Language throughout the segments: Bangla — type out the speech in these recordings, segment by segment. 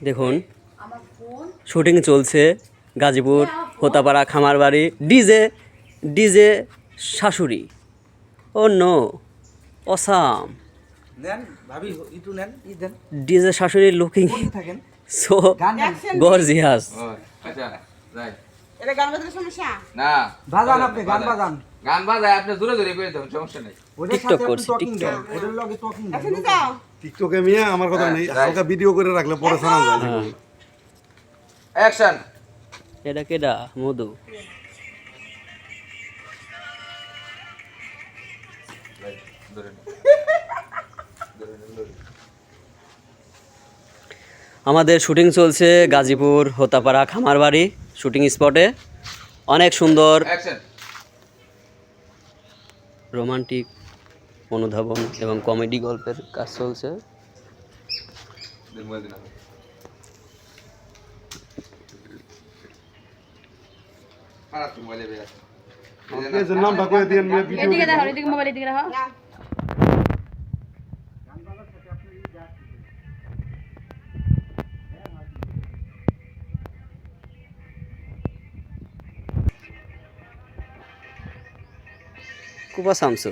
দেখুন শুটিং চলছে গাজীপুর হোতাপাড়া খামারবাড়ি ডিজে ডিজে শাশুড়ি। ও নো অসাম। নেন ভাবি ইটু নেন ই দেন। ডিজে শাশুড়ি লুকিং সো গর্জিয়াস আচ্ছা যাই। এটা গান বাজানোর সমস্যা? না। বাজান আপনি গান বাজান। গান বাজায় আপনি দূরে দূরে করে দেবেন সমস্যা নেই। ওটার টিকটক করছি, টিকটক। টিকটকে মিয়া আমার কথা নেই হ্যাঁ, হালকা ভিডিও করে রাখলে পরে শোনা যায়। অ্যাকশন এটা কেডা? মধু। আমাদের শুটিং চলছে গাজীপুর হোতাপাড়া খামারবাড়ি শুটিং স্পটে অনেক সুন্দর। রোমান্টিক অনুধাবন এবং কমেডি গল্পের কাজ চলছে। কুপা শামসু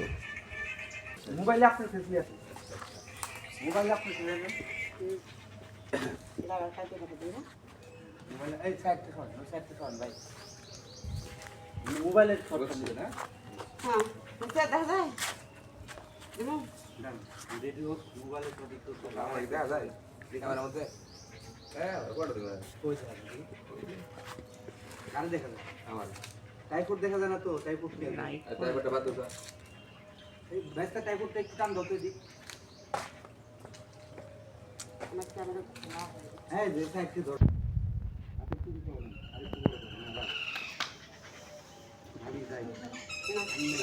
মোবাইলে আপনার কি। আছে মোবাইলে আপনার কাছে আছে মোবাইলে এই সাইড থেকে ওই সাইড থেকে ভাই। মোবাইলের ফটো দিবেন হ্যাঁ বুঝতে দেখা যায়? দেখো রেডিও মোবাইলের ফটো একটু কি দেখা যায়? ক্যামেরার মধ্যে? হ্যাঁ, record দিবেন। কই যায় গান দেখা। যায়। আমার। টাইপোড দেখা যায় না তো? টাইপোড কে? নাই আর বাদ দাও। এই ব্যাসটা টাইপোডটা একটু টান দাও তো দিক আমার ক্যামেরা হ্যাঁ যে সাইড থেকে ধর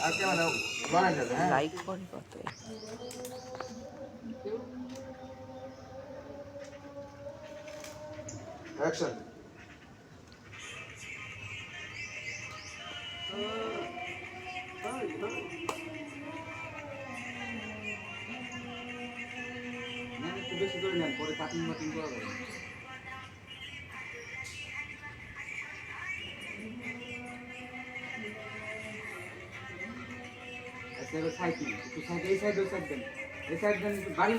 আর ক্যামেরা বানাই বেশি করে নেন, পরে কাটিং মাটিং করা যাবে আচ্ছা সাইড দিন, একটু সাইড এই সাইড ওই সাইড দেন এই সাইড দেন বাড়ি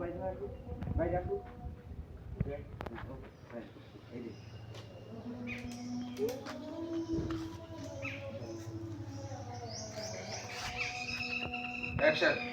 বাইরে রাখুন। বাইরে রাখুন। হ্যাঁ, Action.